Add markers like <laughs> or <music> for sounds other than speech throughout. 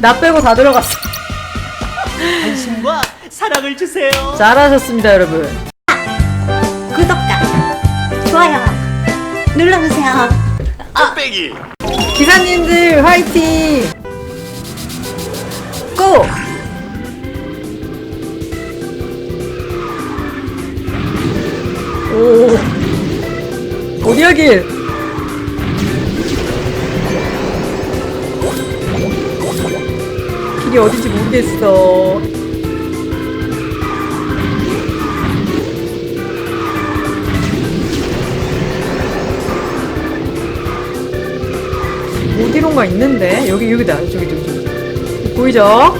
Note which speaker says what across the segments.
Speaker 1: 나 빼고 다 들어갔어.
Speaker 2: 관심과 사랑을 주세요.
Speaker 1: 잘하셨습니다, 여러분.
Speaker 3: 구독과 좋아요 눌러주세요.
Speaker 2: 뚝배기.
Speaker 1: 기사님들 화이팅! 고! 오. 어디 여길? 길이 어딘지 모르겠어. 어디론가 있는데? 여기, 여기다. 저기, 저기, 저기. 보이죠?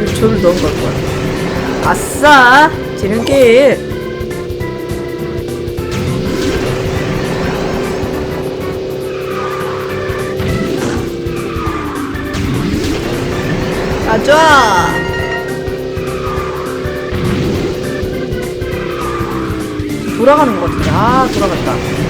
Speaker 1: 여기 저를 넣은 걸 거야. 아싸! 지름길. 가자! 돌아가는 것 같은데. 아, 돌아갔다.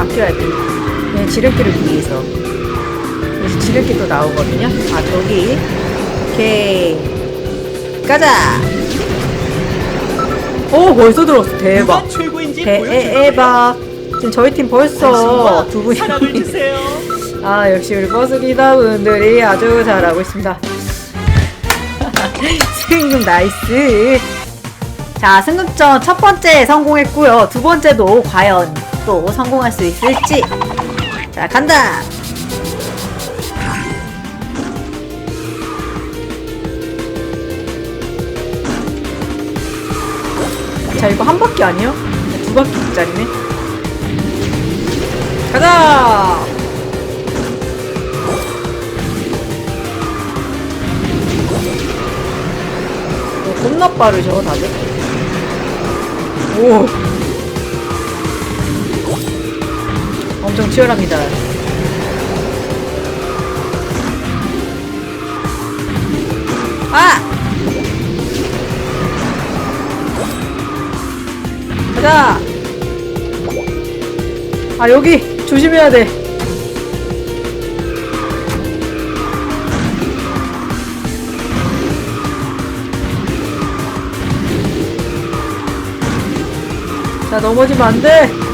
Speaker 1: 아껴야 돼. 그냥 지름길을 위해서. 그래서 지름길도 나오거든요. 아, 저기. 오케이. 가자! 오, 벌써 들어왔어. 대박. 대박. 지금 저희 팀 벌써
Speaker 2: 관심과
Speaker 1: 두 분이. <laughs> 아, 역시 우리 버스 기사분들이 아주 잘하고 있습니다. <laughs> 승급 나이스. 자, 승급전 첫 번째 성공했고요. 두 번째도 과연 또 성공할 수 있을지. 자, 간다. 자, 이거 한 바퀴 아니에요? 두 바퀴짜리네. 가자! 어, 겁나 빠르죠, 다들? 오. 엄청 치열합니다. 아! 가자! 아, 여기! 조심해야 돼. 자, 넘어지면 안 돼!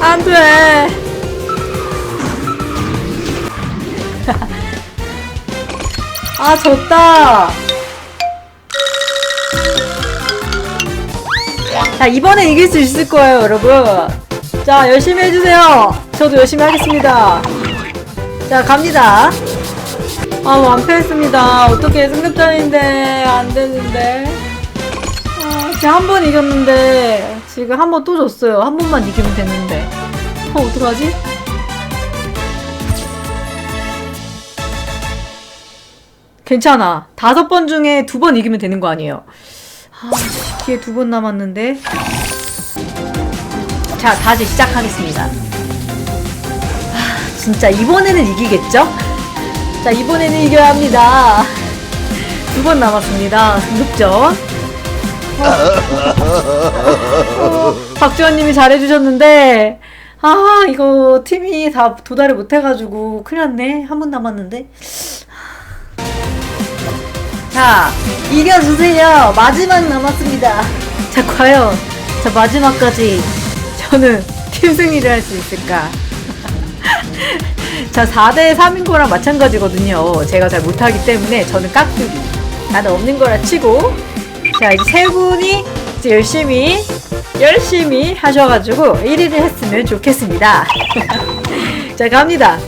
Speaker 1: 안 돼! <laughs> 아, 졌다! 자, 이번에 이길 수 있을 거예요, 여러분. 자, 열심히 해주세요. 저도 열심히 하겠습니다. 자, 갑니다. 아, 완패했습니다. 어떻게 승급전인데, 안 되는데. 아, 지금 한번 이겼는데, 지금 한 번 또 졌어요. 한 번만 이기면 됐는데. 어, 어떡하지? 괜찮아. 다섯 번 중에 두 번 이기면 되는 거 아니에요. 아, 기회 두 번 남았는데. 자, 다시 시작하겠습니다. 아, 진짜 이번에는 이기겠죠? 자, 이번에는 이겨야 합니다. 두 번 남았습니다. 승급전. <laughs> 어, 박지원님이 잘해주셨는데, 아, 이거 팀이 다 도달을 못해가지고, 큰일 났네. 한번 남았는데. 자, 이겨주세요. 마지막 남았습니다. 자, 과연, 자, 마지막까지 저는 팀 승리를 할 수 있을까? <laughs> 자, 4대 3인 거랑 마찬가지거든요. 제가 잘 못하기 때문에 저는 깍두기. 나는 없는 거라 치고. 자, 이제 세 분이 이제 열심히, 열심히 하셔가지고 1위를 했으면 좋겠습니다. <laughs> 자, 갑니다.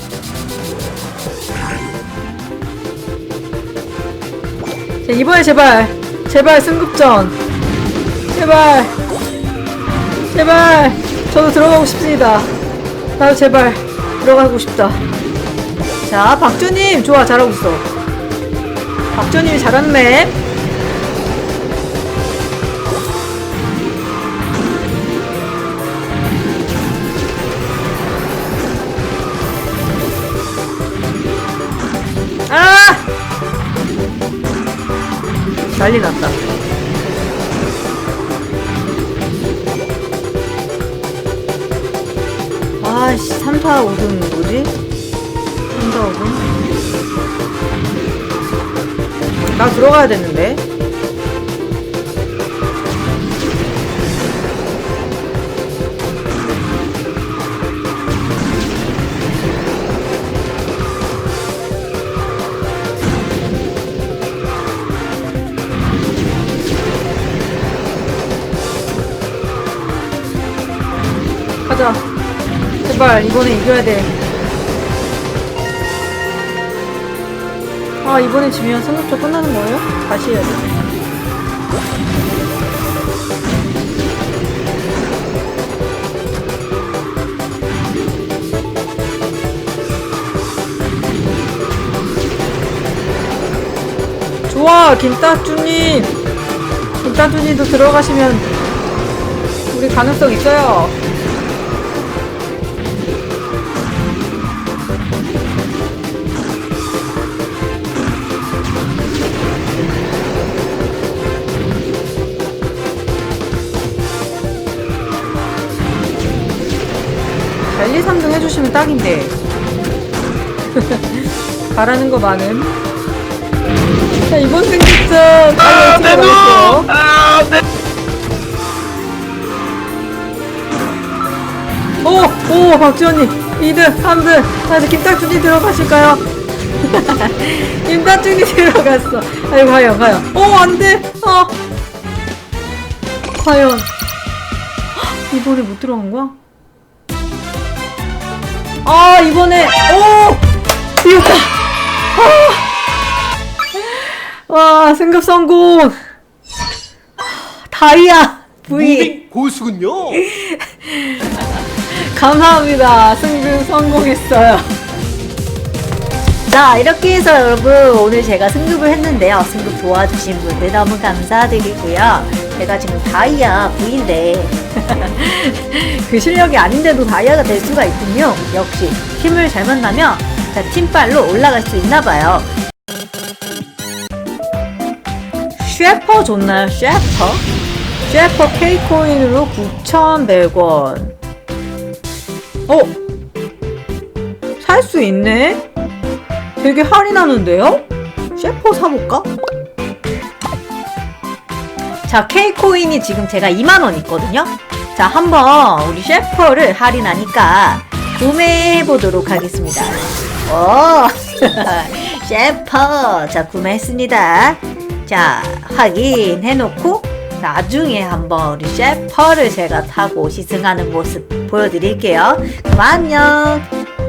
Speaker 1: 자, 이번에 제발, 제발 승급전. 제발, 제발, 저도 들어가고 싶습니다. 나도 제발 들어가고 싶다. 자, 박주님, 좋아, 잘하고 있어. 박주님이 잘하는 맵. 난리 났다. 아씨, 3, 4, 5등 뭐지? 3, 4, 5등? 나 들어가야 되는데. 가자. 제발 이번에 이겨야 돼. 아 이번에 지면 승급조 끝나는 거예요? 다시 해야 돼. 좋아 김따쭈님 김따쭈님도 들어가시면 우리 가능성 있어요. 1, 2, 3등 해주시면 딱인데. <laughs> 바라는 거 많음. 자, 이번 승격전 빨리 들어가겠어요. 오! 오! 박지원님! 2등, 3등! 자, 이제 김딱준이 들어가실까요? <laughs> 김딱준이 들어갔어. 아이, 과연, 과연. 오, 안 돼! 아! 과연. <gasps> 헉, 이번에 못 들어간 거야? 아 이번에 오! 이겼다. 아. 와 승급 성공. 다이아 V
Speaker 2: 고수군요. <laughs>
Speaker 1: 감사합니다. 승급 성공했어요. 자 이렇게 해서 여러분 오늘 제가 승급을 했는데요. 승급 도와주신 분들 너무 감사드리고요. 제가 지금 다이아 V인데 <laughs> 그 실력이 아닌데도 다이아가 될 수가 있군요 역시 팀을 잘 만나면 자, 팀빨로 올라갈 수 있나 봐요 쉐퍼 좋나요 쉐퍼? 쉐퍼 K코인으로 9,100원 어? 살 수 있네? 되게 할인하는데요? 셰퍼 사볼까? 자, K코인이 지금 제가 2만원 있거든요? 자, 한번 우리 셰퍼를 할인하니까 구매해 보도록 하겠습니다. 오! <laughs> 셰퍼! 자, 구매했습니다. 자, 확인해 놓고 나중에 한번 우리 셰퍼를 제가 타고 시승하는 모습 보여드릴게요. 그럼 안녕!